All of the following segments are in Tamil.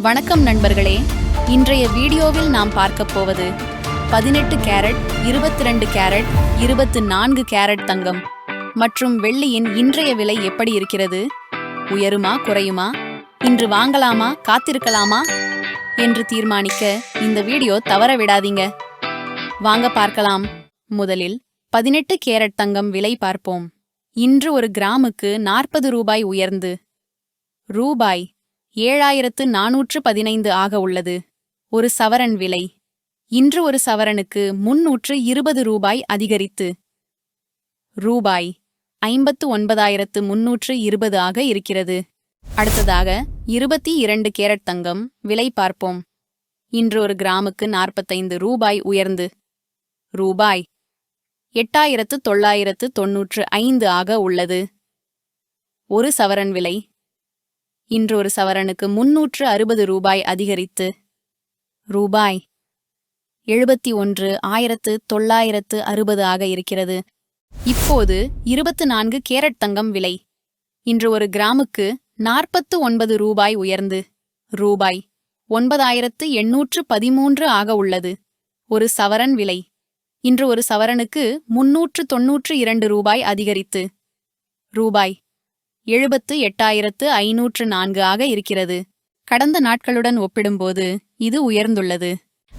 வணக்கம் நண்பர்களே. இன்றைய வீடியோவில் நாம் பார்க்கப் போவது பதினெட்டு கேரட் இருபத்தி ரெண்டு கேரட் இருபத்து நான்கு கேரட் தங்கம். மற்றும் வெள்ளியின் இன்றைய விலை எப்படி இருக்கிறது? உயருமா குறையுமா? இன்று வாங்கலாமா காத்திருக்கலாமா? என்று தீர்மானிக்க இந்த வீடியோ தவற விடாதீங்க. வாங்க பார்க்கலாம். முதலில் பதினெட்டு கேரட் தங்கம் விலை பார்ப்போம். இன்று ஒரு கிராமுக்கு நாற்பது ரூபாய் உயர்ந்து ரூபாய் ஏழாயிரத்து நானூற்று பதினைந்து ஆக உள்ளது. ஒரு சவரன் விலை. இன்று ஒரு சவரனுக்கு முன்னூற்று இருபது ரூபாய் அதிகரித்து. ரூபாய் ஐம்பத்து ஒன்பதாயிரத்து முன்னூற்று இருபது ஆக இருக்கிறது. அடுத்ததாக இருபத்தி இரண்டு கேரட் தங்கம் விலை பார்ப்போம். இன்று ஒரு கிராமுக்கு நாற்பத்தைந்து ரூபாய் உயர்ந்து. ரூபாய் எட்டாயிரத்து தொள்ளாயிரத்து தொன்னூற்று ஐந்து ஆக உள்ளது. ஒரு சவரன் விலை இன்று ஒரு சவரனுக்கு முன்னூற்று அறுபது ரூபாய் அதிகரித்து ரூபாய் எழுபத்தி ஒன்று ஆயிரத்து தொள்ளாயிரத்து அறுபது ஆக இருக்கிறது. இப்போது இருபத்து நான்கு கேரட் தங்கம் விலை. இன்று ஒரு கிராமுக்கு நாற்பத்து ஒன்பது ரூபாய் உயர்ந்து ரூபாய் ஒன்பதாயிரத்து எண்ணூற்று பதிமூன்று ஆக உள்ளது. ஒரு சவரன் விலை. இன்று ஒரு சவரனுக்கு முன்னூற்று தொன்னூற்று இரண்டு ரூபாய் அதிகரித்து ரூபாய் எழுபத்து எட்டாயிரத்து ஐநூற்று நான்கு ஆக இருக்கிறது. கடந்த நாட்களுடன் ஒப்பிடும்போது இது உயர்ந்துள்ளது.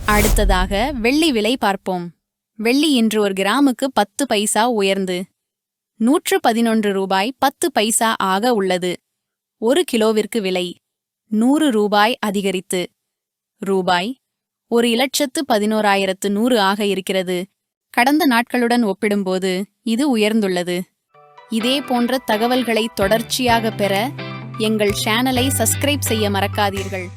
அடுத்ததாக வெள்ளி விலை பார்ப்போம். வெள்ளி இன்று ஒரு கிராமுக்கு பத்து பைசா உயர்ந்து நூற்று பதினொன்று ரூபாய் பத்து பைசா ஆக உள்ளது. ஒரு கிலோவிற்கு விலை நூறு ரூபாய் அதிகரித்து ரூபாய் ஒரு இலட்சத்து பதினோராயிரத்து நூறு ஆக இருக்கிறது. கடந்த நாட்களுடன் ஒப்பிடும்போது இது உயர்ந்துள்ளது. இதே போன்ற தகவல்களை தொடர்ச்சியாக பெற எங்கள் சேனலை சப்ஸ்கிரைப் செய்ய மறக்காதீர்கள்.